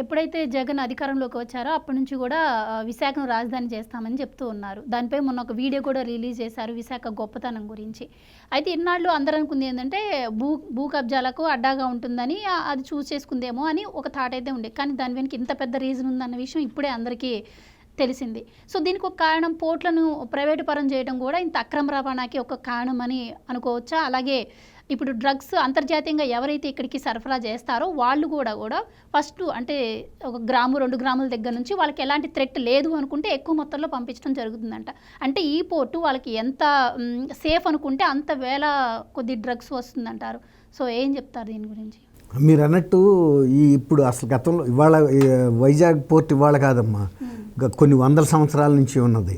ఎప్పుడైతే జగన్ అధికారంలోకి వచ్చారో అప్పటి నుంచి కూడా విశాఖను రాజధాని చేస్తామని చెప్తూ ఉన్నారు. దానిపై మొన్న ఒక వీడియో కూడా రిలీజ్ చేశారు విశాఖ గొప్పతనం గురించి. అయితే ఇన్నాళ్ళు అందరూ అనుకుంది ఏంటంటే భూ భూ కబ్జాలకు అడ్డాగా ఉంటుందని అది చూస్ చేసుకుందేమో అని ఒక థాట్ అయితే ఉండే. కానీ దాని వెనక ఇంత పెద్ద రీజన్ ఉందన్న విషయం ఇప్పుడే అందరికీ తెలిసింది. సో దీనికి ఒక కారణం పోర్ట్లను ప్రైవేటు పరం చేయడం కూడా ఇంత అక్రమ రవాణాకి ఒక కారణం అని అనుకోవచ్చా? అలాగే ఇప్పుడు డ్రగ్స్ అంతర్జాతీయంగా ఎవరైతే ఇక్కడికి సరఫరా చేస్తారో వాళ్ళు కూడా కూడా ఫస్ట్ అంటే ఒక గ్రాము రెండు గ్రాముల దగ్గర నుంచి వాళ్ళకి ఎలాంటి థ్రెట్ లేదు అనుకుంటే ఎక్కువ మొత్తంలో పంపించడం జరుగుతుందంట. అంటే ఈ పోర్టు వాళ్ళకి ఎంత సేఫ్ అనుకుంటే అంత వేల కొద్ది డ్రగ్స్ వస్తుందంటారు. సో ఏం చెప్తారు దీని గురించి? మీరు అన్నట్టు ఈ ఇప్పుడు అసలు గతంలో ఇవాళ వైజాగ్ పోర్ట్ ఇవాళ కాదమ్మా. కొన్ని వందల సంవత్సరాల నుంచి ఉన్నది.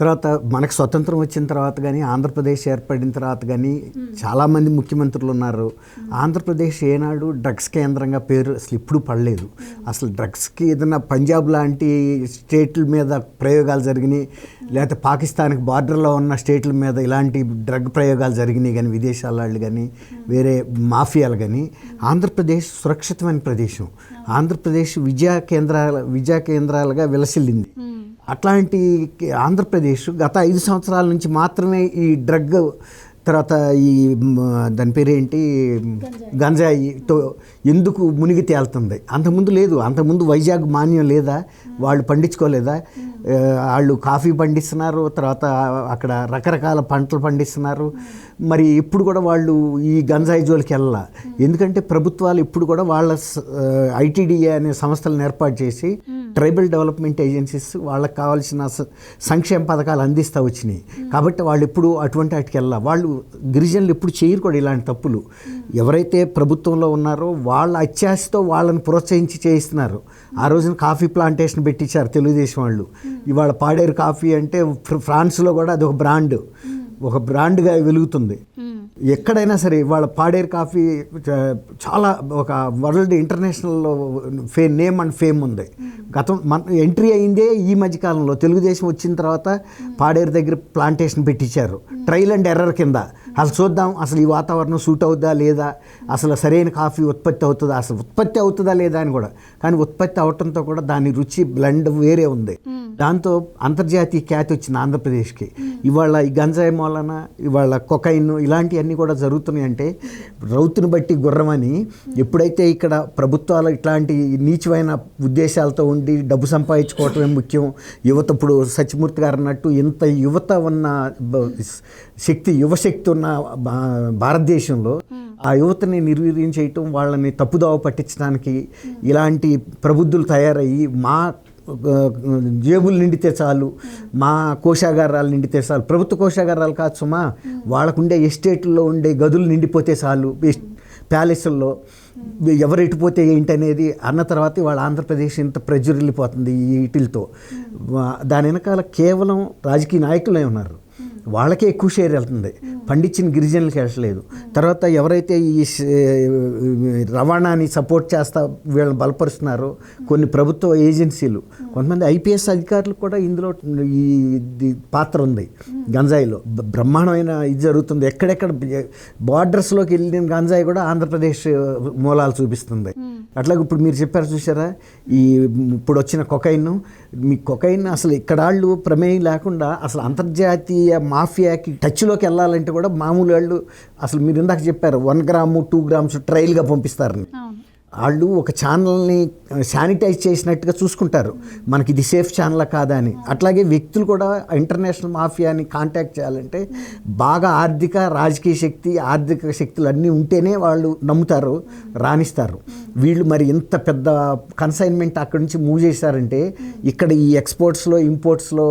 తర్వాత మనకు స్వతంత్రం వచ్చిన తర్వాత కానీ ఆంధ్రప్రదేశ్ ఏర్పడిన తర్వాత కానీ చాలామంది ముఖ్యమంత్రులు ఉన్నారు ఆంధ్రప్రదేశ్ ఏనాడు డ్రగ్స్ కేంద్రంగా పేరు అసలు ఇప్పుడు పడలేదు. అసలు డ్రగ్స్కి ఏదైనా పంజాబ్ లాంటి స్టేట్ల మీద ప్రయోగాలు జరిగినాయి. లేకపోతే పాకిస్తాన్కి బార్డర్లో ఉన్న స్టేట్ల మీద ఇలాంటి డ్రగ్ ప్రయోగాలు జరిగినాయి కానీ విదేశాల వాళ్ళు కానీ వేరే మాఫియాలు కానీ ఆంధ్రప్రదేశ్ సురక్షితమైన ప్రదేశం. ఆంధ్రప్రదేశ్ విద్యా కేంద్రాల విద్యా కేంద్రాలుగా విలసిల్లింది. అట్లాంటి ఆంధ్రప్రదేశ్ గత ఐదు సంవత్సరాల నుంచి మాత్రమే ఈ డ్రగ్ తర్వాత ఈ దాని పేరేంటి? గంజాయితో ఎందుకు మునిగి తేలుతుంది? అంతకుముందు లేదు. అంతకుముందు వైజాగ్ మాన్యం లేదా? వాళ్ళు పండించుకోలేదా? వాళ్ళు కాఫీ పండిస్తున్నారు. తర్వాత అక్కడ రకరకాల పంటలు పండిస్తున్నారు. మరి ఇప్పుడు కూడా వాళ్ళు ఈ గంజాయి జోలికి వెళ్ళాల? ఎందుకంటే ప్రభుత్వాలు ఇప్పుడు కూడా వాళ్ళ ఐటీడీఏ అనే సంస్థలను ఏర్పాటు చేసి ట్రైబల్ డెవలప్మెంట్ ఏజెన్సీస్ వాళ్ళకి కావాల్సిన సంక్షేమ పథకాలు అందిస్తూ వచ్చినాయి. కాబట్టి వాళ్ళు ఎప్పుడు అటువంటి వాటికి వెళ్ళాల. వాళ్ళు గిరిజనులు ఎప్పుడు చేయరు కూడా ఇలాంటి తప్పులు. ఎవరైతే ప్రభుత్వంలో ఉన్నారో వాళ్ళ అత్యాశతో వాళ్ళని ప్రోత్సహించి చేయిస్తున్నారు. ఆ రోజున కాఫీ ప్లాంటేషన్ పెట్టించారు తెలుగుదేశం వాళ్ళు. ఇవాళ పాడేరు కాఫీ అంటే ఫ్రాన్స్లో కూడా అది ఒక బ్రాండ్. ఒక బ్రాండ్గా వెలుగుతుంది. ఎక్కడైనా సరే వాళ్ళ పాడేరు కాఫీ చాలా ఒక వరల్డ్ ఇంటర్నేషనల్ ఫే నేమ్ అండ్ ఫేమ్ ఉంది. గతం మన ఎంట్రీ అయిందే ఈ మధ్యకాలంలో తెలుగుదేశం వచ్చిన తర్వాత పాడేరు దగ్గర ప్లాంటేషన్ పెట్టించారు. ట్రైల్ అండ్ ఎర్రర్ కింద. అసలు చూద్దాం అసలు ఈ వాతావరణం సూట్ అవుతుందా లేదా? అసలు సరైన కాఫీ ఉత్పత్తి అవుతుందా? అసలు ఉత్పత్తి అవుతుందా లేదా అని కూడా. కానీ ఉత్పత్తి అవటంతో కూడా దాని రుచి బ్లెండ్ వేరే ఉంది. దాంతో అంతర్జాతీయ ఖ్యాతి వచ్చింది ఆంధ్రప్రదేశ్కి. ఇవాళ ఈ గంజాయి మూలన ఇవాళ కొకైన్ ఇలాంటివన్నీ కూడా జరుగుతున్నాయి అంటే రౌతుని బట్టి గుర్రమని ఎప్పుడైతే ఇక్కడ ప్రభుత్వాలు ఇట్లాంటి నీచమైన ఉద్దేశాలతో ఉండి డబ్బు సంపాదించుకోవటమే ముఖ్యం? యువత ఇప్పుడు సత్యమూర్తి గారు అన్నట్టు ఇంత యువత ఉన్న శక్తి యువశక్తి ఉన్న భారతదేశంలో ఆ యువతని నిర్వీర్యం చేయటం వాళ్ళని తప్పుదోవ పట్టించడానికి ఇలాంటి ప్రబుద్ధులు తయారయ్యి మా జేబులు నిండితే చాలు మా కోశాగారాలు నిండితే చాలు ప్రభుత్వ కోశాగారాలు కాదు సుమా వాళ్ళకుండే ఎస్టేట్లో ఉండే గదులు నిండిపోతే చాలు ప్యాలెస్ల్లో ఎవరు ఏంటి ఏంటనేది అన్న తర్వాత వాళ్ళ ఆంధ్రప్రదేశ్ ఇంత ప్రజ్వరిల్లిపోతుంది ఈ వీటితో దాని వెనకాల కేవలం రాజకీయ నాయకులే ఉన్నారు. వాళ్ళకే ఎక్కువ షేర్ వెళ్తుంది. పండించిన గిరిజనులకి వెళ్ళలేదు తర్వాత ఎవరైతే ఈ రవాణాని సపోర్ట్ చేస్తా వీళ్ళని బలపరుస్తున్నారో కొన్ని ప్రభుత్వ ఏజెన్సీలు కొంతమంది ఐపీఎస్ అధికారులు కూడా ఇందులో ఈ పాత్ర ఉంది. గంజాయిలో. బ్రహ్మాండమైన ఇది జరుగుతుంది. ఎక్కడెక్కడ బార్డర్స్లోకి వెళ్ళిన గంజాయి కూడా ఆంధ్రప్రదేశ్ మూలాలు చూపిస్తుంది. అట్లాగే ఇప్పుడు మీరు చెప్పారు చూసారా ఈ ఇప్పుడు వచ్చిన కొకైన్ మీ కొకైన్ అసలు ఇక్కడ వాళ్ళు ప్రమేయం లేకుండా అసలు అంతర్జాతీయ మాఫియాకి టచ్లోకి వెళ్ళాలంటే కూడా మామూలు వాళ్ళు అసలు మీరు ఇందాక చెప్పారు వన్ గ్రాము టూ గ్రామ్స్ ట్రైల్గా పంపిస్తారని. వాళ్ళు ఒక ఛానల్ని శానిటైజ్ చేసినట్టుగా చూసుకుంటారు. మనకి ఇది సేఫ్ ఛానల్ కాదా అని. అట్లాగే వ్యక్తులు కూడా ఇంటర్నేషనల్ మాఫియాని కాంటాక్ట్ చేయాలంటే బాగా ఆర్థిక రాజకీయ శక్తి ఆర్థిక శక్తులు అన్నీ ఉంటేనే వాళ్ళు నమ్ముతారు రాణిస్తారు. వీళ్ళు మరి ఇంత పెద్ద కన్సైన్మెంట్ అక్కడి నుంచి మూవ్ చేశారంటే ఇక్కడ ఈ ఎక్స్పోర్ట్స్లో ఇంపోర్ట్స్లో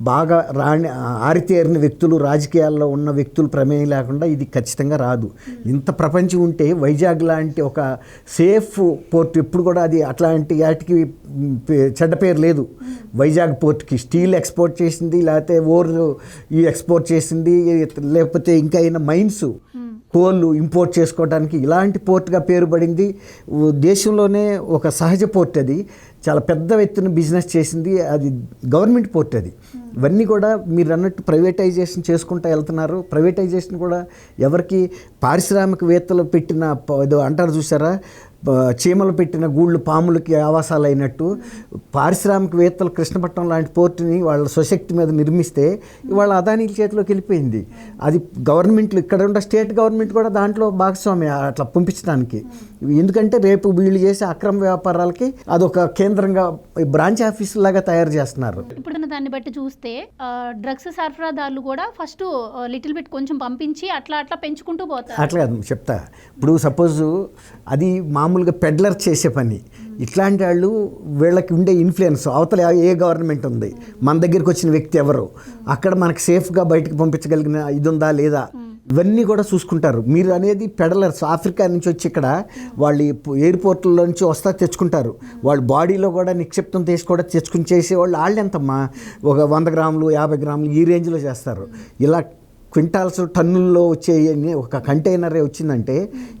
బాగా రాణి ఆరితేరిన వ్యక్తులు రాజకీయాల్లో ఉన్న వ్యక్తులు ప్రమేయం లేకుండా ఇది ఖచ్చితంగా రాదు. ఇంత ప్రపంచం ఉంటే వైజాగ్ లాంటి ఒక సేఫ్ పోర్ట్ ఎప్పుడు కూడా అది అట్లాంటి వాటికి చెడ్డ పేరు లేదు. వైజాగ్ పోర్ట్కి స్టీల్ ఎక్స్పోర్ట్ చేసింది లేకపోతే ఓర్ ఈ ఎక్స్పోర్ట్ చేసింది లేకపోతే ఇంకా అయినా మైన్స్ కోళ్ళు ఇంపోర్ట్ చేసుకోవడానికి ఇలాంటి పోర్ట్గా పేరు పడింది. దేశంలోనే ఒక సహజ పోర్ట్ అది. చాలా పెద్ద ఎత్తున బిజినెస్ చేసింది అది గవర్నమెంట్ పోర్ట్ అది. ఇవన్నీ కూడా మీరు అన్నట్టు ప్రైవేటైజేషన్ చేసుకుంటూ వెళ్తున్నారు. ప్రైవేటైజేషన్ కూడా ఎవరికి పారిశ్రామికవేత్తలు పెట్టిన ఏదో అంటారు చూసారా? చీమలు పెట్టిన గూళ్ళు పాములకి ఆవాసాలు అయినట్టు పారిశ్రామికవేత్తలు కృష్ణపట్నం లాంటి పోర్టుని వాళ్ళ స్వశక్తి మీద నిర్మిస్తే ఇవాళ అదానీల చేతిలోకి వెళ్ళిపోయింది. అది గవర్నమెంట్లు ఇక్కడ ఉన్న స్టేట్ గవర్నమెంట్ కూడా దాంట్లో భాగస్వామి అట్లా పంపించడానికి. ఎందుకంటే రేపు వీళ్ళు చేసే అక్రమ వ్యాపారాలకి అదొక కేంద్రంగా బ్రాంచ్ ఆఫీస్ లాగా తయారు చేస్తున్నారు. ఇప్పుడున్న దాన్ని బట్టి చూస్తే డ్రగ్స్ సరఫరాదారులు కూడా ఫస్ట్ లిటిల్ బిట్ కొంచెం పంపించి అట్లా అట్లా పెంచుకుంటూ పోతారు. అట్లా చెప్తా. ఇప్పుడు సపోజ్ అది మామూలుగా పెడ్లర్ చేసే పని. ఇట్లాంటి వాళ్ళు వీళ్ళకి ఉండే ఇన్ఫ్లుయెన్స్ అవతల ఏ గవర్నమెంట్ ఉంది? మన దగ్గరికి వచ్చిన వ్యక్తి ఎవరు? అక్కడ మనకు సేఫ్గా బయటకు పంపించగలిగిన ఇది ఉందా లేదా? ఇవన్నీ కూడా చూసుకుంటారు. మీరు అనేది పెడలర్స్ ఆఫ్రికా నుంచి వచ్చి ఇక్కడ వాళ్ళు ఎయిర్పోర్ట్లో నుంచి వస్తా తెచ్చుకుంటారు. వాళ్ళ బాడీలో కూడా నిక్షిప్తం తీసి కూడా తెచ్చుకుని చేసేవాళ్ళు వాళ్ళు ఎంతమ్మా ఒక వంద గ్రాములు యాభై గ్రాములు ఈ రేంజ్లో చేస్తారు. ఇలా క్వింటాల్స్ టన్నుల్లో వచ్చే ఒక కంటైనరే వచ్చిందంటే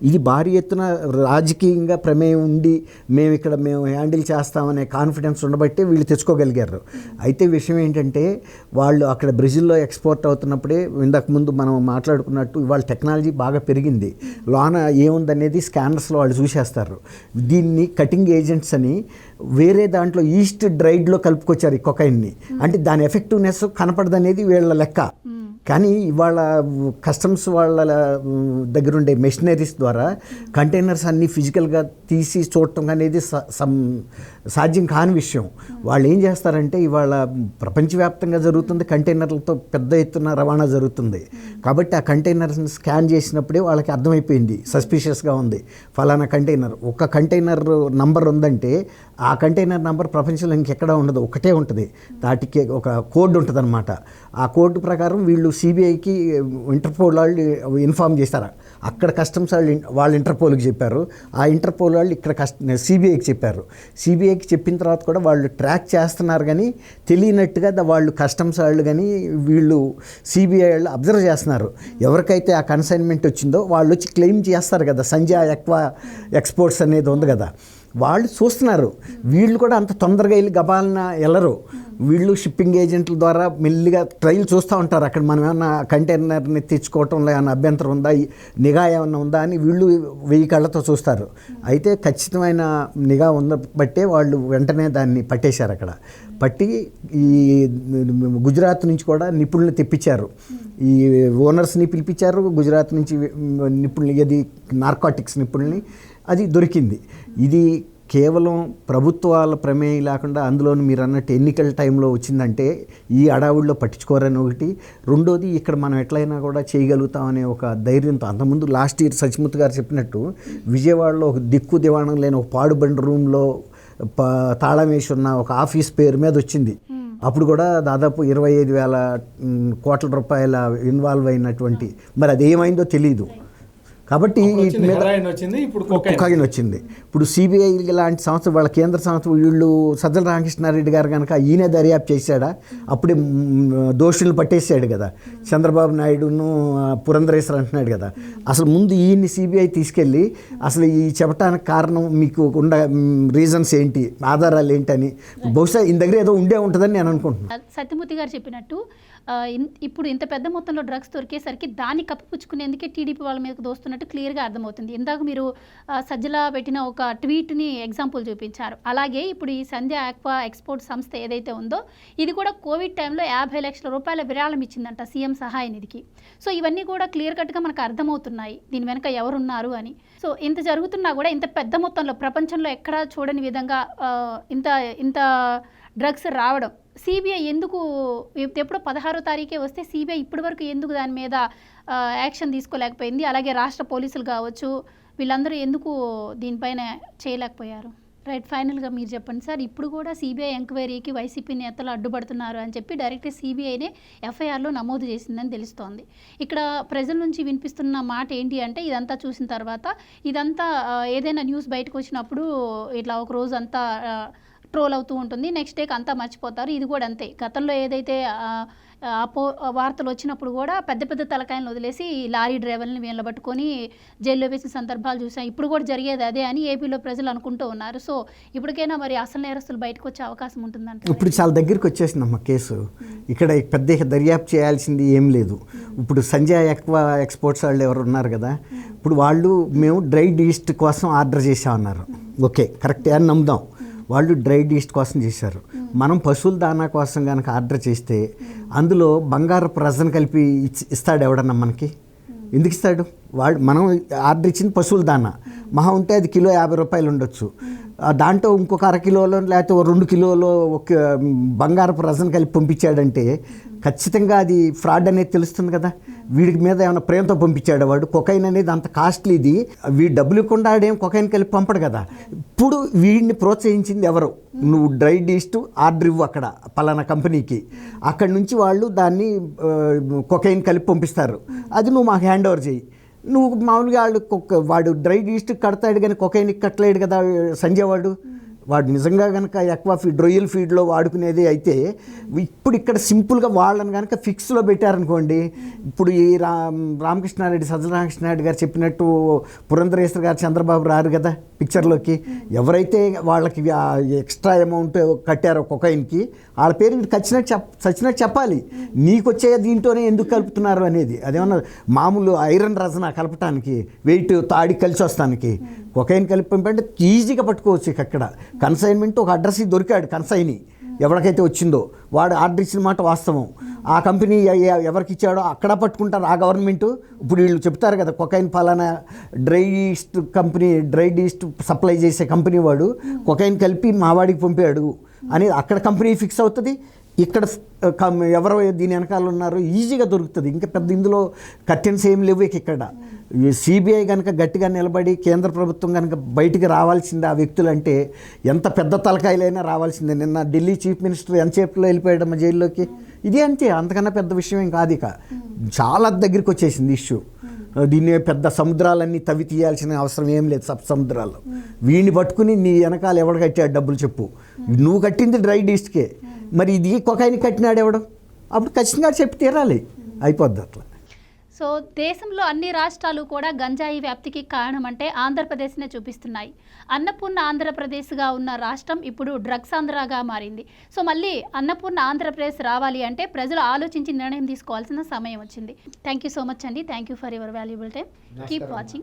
ఇది భారీ ఎత్తున రాజకీయంగా ప్రమేయం ఉండి మేము ఇక్కడ మేము హ్యాండిల్ చేస్తామనే కాన్ఫిడెన్స్ ఉండబట్టే వీళ్ళు తెచ్చుకోగలిగారు. అయితే విషయం ఏంటంటే వాళ్ళు అక్కడ బ్రెజిల్లో ఎక్స్పోర్ట్ అవుతున్నప్పుడే ఇంతకు ముందు మనం మాట్లాడుకున్నట్టు ఇవాళ టెక్నాలజీ బాగా పెరిగింది. లోన ఏముందనేది స్కానర్స్లో వాళ్ళు చూసేస్తారు. దీన్ని కటింగ్ ఏజెంట్స్ అని వేరే దాంట్లో ఈస్ట్ డ్రైడ్లో కలుపుకొచ్చారు ఈ కొకైన్ని. అంటే దాని ఎఫెక్టివ్నెస్ కనపడదనేది వీళ్ళ లెక్క. కానీ ఇవాళ కస్టమ్స్ వాళ్ళ దగ్గర ఉండే మెషినరీస్ ద్వారా కంటైనర్స్ అన్నీ ఫిజికల్గా తీసి చూడటం అనేది స- సాధ్యం కాని విషయం. వాళ్ళు ఏం చేస్తారంటే ఇవాళ ప్రపంచవ్యాప్తంగా జరుగుతుంది కంటైనర్లతో పెద్ద ఎత్తున రవాణా జరుగుతుంది. కాబట్టి ఆ కంటైనర్స్ని స్కాన్ చేసినప్పుడే వాళ్ళకి అర్థమైపోయింది సస్పిషియస్గా ఉంది. ఫలానా కంటైనర్. ఒక కంటైనర్ నంబర్ ఉందంటే ఆ కంటైనర్ నంబర్ ప్రపంచంలో ఇంకెక్కడా ఉండదు ఒకటే ఉంటుంది. దాటికి ఒక కోడ్ ఉంటుంది ఆ కోడ్ ప్రకారం వీళ్ళు సిబిఐకి ఇంటర్పోల్ వాళ్ళు ఇన్ఫామ్ చేస్తారు? అక్కడ కస్టమ్స్ వాళ్ళు వాళ్ళు ఇంటర్పోల్కి చెప్పారు. ఆ ఇంటర్పోల్ వాళ్ళు ఇక్కడ కస్ట్ సిబిఐకి చెప్పారు. సిబిఐకి చెప్పిన తర్వాత కూడా వాళ్ళు ట్రాక్ చేస్తున్నారు కానీ తెలియనట్టుగా వాళ్ళు కస్టమ్స్ వాళ్ళు కానీ వీళ్ళు సిబిఐ వాళ్ళు అబ్జర్వ్ చేస్తున్నారు. ఎవరికైతే ఆ కన్సైన్మెంట్ వచ్చిందో వాళ్ళు వచ్చి క్లెయిమ్ చేస్తారు కదా సంజయ్ ఎక్వా ఎక్స్పోర్ట్స్ అనేది ఉంది కదా. వాళ్ళు చూస్తున్నారు. వీళ్ళు కూడా అంత తొందరగా వెళ్ళి గబాలన వెళ్ళరు వీళ్ళు షిప్పింగ్ ఏజెంట్ల ద్వారా మెల్లిగా ట్రైల్ చూస్తూ ఉంటారు. అక్కడ మనం ఏమన్నా కంటైనర్ని తెచ్చుకోవటంలో ఏమైనా అభ్యంతరం ఉందా? ఈ నిఘా ఏమైనా ఉందా? అని వీళ్ళు వెయ్యి కళ్ళతో చూస్తారు. అయితే ఖచ్చితమైన నిఘా ఉన్న బట్టే వాళ్ళు వెంటనే దాన్ని పట్టేశారు అక్కడ. పట్టి ఈ గుజరాత్ నుంచి కూడా నిపుణులు తెప్పించారు. ఈ ఓనర్స్ని పిలిపించారు. గుజరాత్ నుంచి నిపుణులు ఇది నార్కాటిక్స్ నిపుణుల్ని. అది దొరికింది. ఇది కేవలం ప్రభుత్వాల ప్రమేయం లేకుండా అందులోని మీరు అన్నట్టు ఎన్నికల టైంలో వచ్చిందంటే ఈ అడావుల్లో పట్టించుకోరని ఒకటి. రెండోది ఇక్కడ మనం ఎట్లయినా కూడా చేయగలుగుతామనే ఒక ధైర్యంతో అంతకుముందు లాస్ట్ ఇయర్ సచిమూర్తి గారు చెప్పినట్టు విజయవాడలో ఒక దిక్కు దివాణం లేని ఒక పాడుబండి రూమ్లో తాళం వేసి ఉన్న ఒక ఆఫీస్ పేరు మీద వచ్చింది. అప్పుడు కూడా దాదాపు ఇరవై ఐదు వేల కోట్ల రూపాయల ఇన్వాల్వ్ అయినటువంటి మరి అది ఏమైందో తెలియదు కాబట్టి వచ్చింది మీద ఇప్పుడు వచ్చింది. ఇప్పుడు సిబిఐ లాంటి సంస్థ వాళ్ళ కేంద్ర సంస్థ వీళ్ళు సజ్జల రామకృష్ణారెడ్డి గారు కనుక ఈయనే దర్యాప్తు చేశాడా? అప్పుడే దోషులను పట్టేసాడు కదా. చంద్రబాబు నాయుడును పురంధరేశ్వర్ అంటున్నాడు కదా. అసలు ముందు ఈయన్ని సిబిఐ తీసుకెళ్ళి అసలు ఈ చెప్పడానికి కారణం మీకు ఉండ రీజన్స్ ఏంటి? ఆధారాలు ఏంటని? బహుశా ఈయన దగ్గర ఏదో ఉండే ఉంటుందని నేను అనుకుంటున్నాను సత్యమూర్తి గారు చెప్పినట్టు ఇప్పుడు ఇంత పెద్ద మొత్తంలో డ్రగ్స్ దొరికేసరికి దాన్ని కప్పిపుచ్చుకునేందుకే టీడీపీ వాళ్ళ మీదకి దోస్తున్నట్టు క్లియర్గా అర్థమవుతుంది. ఇందాక మీరు సజ్జల పెట్టిన ఒక ట్వీట్ని ఎగ్జాంపుల్ చూపించారు. అలాగే ఇప్పుడు ఈ సంధ్య ఆక్వా ఎక్స్పోర్ట్ సంస్థ ఏదైతే ఉందో ఇది కూడా కోవిడ్ టైంలో యాభై లక్షల రూపాయల విరాళం ఇచ్చిందంట సీఎం సహాయ నిధికి. సో ఇవన్నీ కూడా క్లియర్ కట్గా మనకు అర్థమవుతున్నాయి. దీని వెనక ఎవరున్నారు అని. సో ఇంత జరుగుతున్నా కూడా ఇంత పెద్ద మొత్తంలో ప్రపంచంలో ఎక్కడా చూడని విధంగా ఇంత ఇంత డ్రగ్స్ రావడం. సిబిఐ ఎందుకు ఎప్పుడో పదహారో తారీఖే వస్తే సిబిఐ ఇప్పటి వరకు ఎందుకు దాని మీద యాక్షన్ తీసుకోలేకపోయింది? అలాగే రాష్ట్ర పోలీసులు కావచ్చు వీళ్ళందరూ ఎందుకు దీనిపైన చేయలేకపోయారు? రైట్ ఫైనల్గా మీరు చెప్పండి సార్. ఇప్పుడు కూడా సిబిఐ ఎంక్వైరీకి వైసీపీ నేతలు అడ్డుపడుతున్నారు అని చెప్పి డైరెక్ట్ సిబిఐనే ఎఫ్ఐఆర్లో నమోదు చేసిందని తెలుస్తోంది. ఇక్కడ ప్రజల నుంచి వినిపిస్తున్న మాట ఏంటి అంటే ఇదంతా చూసిన తర్వాత ఇదంతా ఏదైనా న్యూస్ బయటకు వచ్చినప్పుడు ఇట్లా ఒక రోజు అంతా ట్రోల్ అవుతూ ఉంటుంది. నెక్స్ట్ డేకి అంతా మర్చిపోతారు. ఇది కూడా అంతే. గతంలో ఏదైతే అపో వార్తలు వచ్చినప్పుడు కూడా పెద్ద పెద్ద తలకాయలను వదిలేసి ఈ లారీ డ్రైవర్ని వీళ్ళ పట్టుకొని జైల్లో వేసిన సందర్భాలు చూసాం. ఇప్పుడు కూడా జరిగేది అదే అని ఏపీలో ప్రజలు అనుకుంటూ ఉన్నారు. సో ఇప్పటికైనా మరి అసలు నేరస్తులు బయటకు వచ్చే అవకాశం ఉంటుందంట ఇప్పుడు చాలా దగ్గరికి వచ్చేసిందమ్మ కేసు. ఇక్కడ పెద్ద దర్యాప్తు చేయాల్సింది ఏం లేదు. ఇప్పుడు సంజయ్ ఎక్కువ ఎక్స్పోర్ట్స్ వాళ్ళు ఎవరు ఉన్నారు కదా ఇప్పుడు వాళ్ళు మేము డ్రై ఈస్ట్ కోసం ఆర్డర్ చేసామన్నారు ఓకే కరెక్ట్ అని నమ్ముదాం. వాళ్ళు డ్రై డీస్ట్ కోసం చేశారు. మనం పశువుల దానా కోసం కనుక ఆర్డర్ చేస్తే అందులో బంగారపు ప్రజను కలిపి ఇచ్చి- ఇస్తాడు ఎవడన్నా మనకి? ఎందుకు ఇస్తాడు? వాళ్ళు మనం ఆర్డర్ ఇచ్చింది పశువుల దానా మహా ఉంటే అది కిలో యాభై రూపాయలు ఉండొచ్చు. దాంట్లో ఇంకొక అర కిలోలో లేకపోతే ఓ రెండు కిలోలో ఒక బంగారపు రసం కలిపి పంపించాడంటే ఖచ్చితంగా అది ఫ్రాడ్ అనేది తెలుస్తుంది కదా. వీడికి మీద ఏమైనా ప్రేమతో పంపించాడు వాడు. కొకైన్ అనేది అంత కాస్ట్లీది వీడు డబ్బులు ఇవ్వకుండా ఆడేం కొకైన్ కలిపి పంపడు కదా. ఇప్పుడు వీడిని ప్రోత్సహించింది ఎవరు? నువ్వు డ్రై డీస్ట్ ఆర్డర్ ఇవ్వు అక్కడ పలానా కంపెనీకి. అక్కడి నుంచి వాళ్ళు దాన్ని కొకైన్ కలిపి పంపిస్తారు. అది నువ్వు మాకు హ్యాండ్ ఓవర్ చేయి నువ్వు మామూలుగా వాళ్ళు వాడు డ్రై ఈస్ట్ కడతాడు కానీ కొకైన్కి కట్టలేడు కదా సంజయ్ వాడు. వాడు నిజంగా కనుక ఎక్కువ ఫీడ్ రొయ్యల ఫీడ్లో వాడుకునేది అయితే ఇప్పుడు ఇక్కడ సింపుల్గా వాళ్ళని కనుక ఫిక్స్లో పెట్టారనుకోండి ఇప్పుడు ఈ రా రామకృష్ణారెడ్డి సజ్జల రామకృష్ణారెడ్డి గారు చెప్పినట్టు పురంధరేశ్వర గారు చంద్రబాబు రారు కదా పిక్చర్లోకి ఎవరైతే వాళ్ళకి ఎక్స్ట్రా అమౌంట్ కట్టారో కొకైన్కి వాళ్ళ పేరు వీడు ఖచ్చినట్టు చెప్ చచ్చినట్టు చెప్పాలి. నీకు వచ్చే దీంట్లోనే ఎందుకు కలుపుతున్నారు అనేది. అదేమన్నా మామూలు ఐరన్ రజన కలపటానికి వెయిట్ తాడి కలిసి వస్తానికి కొకైన్ కలిపి ఈజీగా పట్టుకోవచ్చు ఇక అక్కడ. కన్సైన్మెంట్ ఒక అడ్రస్ దొరికాడు కన్సైని. ఎవరికైతే వచ్చిందో వాడు ఆర్డర్ ఇచ్చిన మాట వాస్తవం. ఆ కంపెనీ ఎవరికి ఇచ్చాడో అక్కడ పట్టుకుంటారు ఆ గవర్నమెంట్. ఇప్పుడు వీళ్ళు చెప్తారు కదా కొకైన్ ఫలానా dry yeast company dry yeast supply చేసే కంపెనీ వాడు. కొకైన్ కలిపి మా వాడికి పంపాడు. అని అక్కడ కంపెనీ ఫిక్స్ అవుతుంది. ఇక్కడ ఆ, ఎవరో దీని వెనకాల ఉన్నారో ఈజీగా దొరుకుతుంది. ఇంకా పెద్ద ఇందులో కర్టెన్స్ ఏం లేవు ఇక్కడ. సిబిఐ కనుక గట్టిగా నిలబడి కేంద్ర ప్రభుత్వం కనుక బయటికి రావాల్సిందే ఆ వ్యక్తులు అంటే ఎంత పెద్ద తలకాయలైనా రావాల్సిందే. నిన్న ఢిల్లీ చీఫ్ మినిస్టర్ ఎంతసేపులో వెళ్ళిపోయాడమ్మ జైల్లోకి? ఇది అంతే అంతకన్నా పెద్ద విషయం ఏం కాదు ఇక. చాలా దగ్గరికి వచ్చేసింది ఇష్యూ. దీన్ని పెద్ద సముద్రాలన్నీ తవి తీయాల్సిన అవసరం ఏం లేదు సబ్ సముద్రాల్లో. వీడిని పట్టుకుని నీ వెనకాల ఎవడు కట్టాడు డబ్బులు చెప్పు. నువ్వు కట్టింది డ్రై డీస్ట్కే. మరి ఇది కొకాయిని కట్టినాడు ఎవడు? అప్పుడు ఖచ్చితంగా చెప్పి తీరాలి. అయిపోద్ది అట్లా. సో దేశంలో అన్ని రాష్ట్రాలు కూడా గంజాయి వ్యాప్తికి కారణం అంటే ఆంధ్రప్రదేశ్నే చూపిస్తున్నాయి. అన్నపూర్ణ ఆంధ్రప్రదేశ్గా ఉన్న రాష్ట్రం ఇప్పుడు డ్రగ్స్ ఆంధ్రాగా మారింది. సో మళ్ళీ అన్నపూర్ణ ఆంధ్రప్రదేశ్ రావాలి అంటే ప్రజలు ఆలోచించి నిర్ణయం తీసుకోవాల్సిన సమయం వచ్చింది. థ్యాంక్ యూ సో మచ్ అండి. Thank you for your valuable time. Keep watching.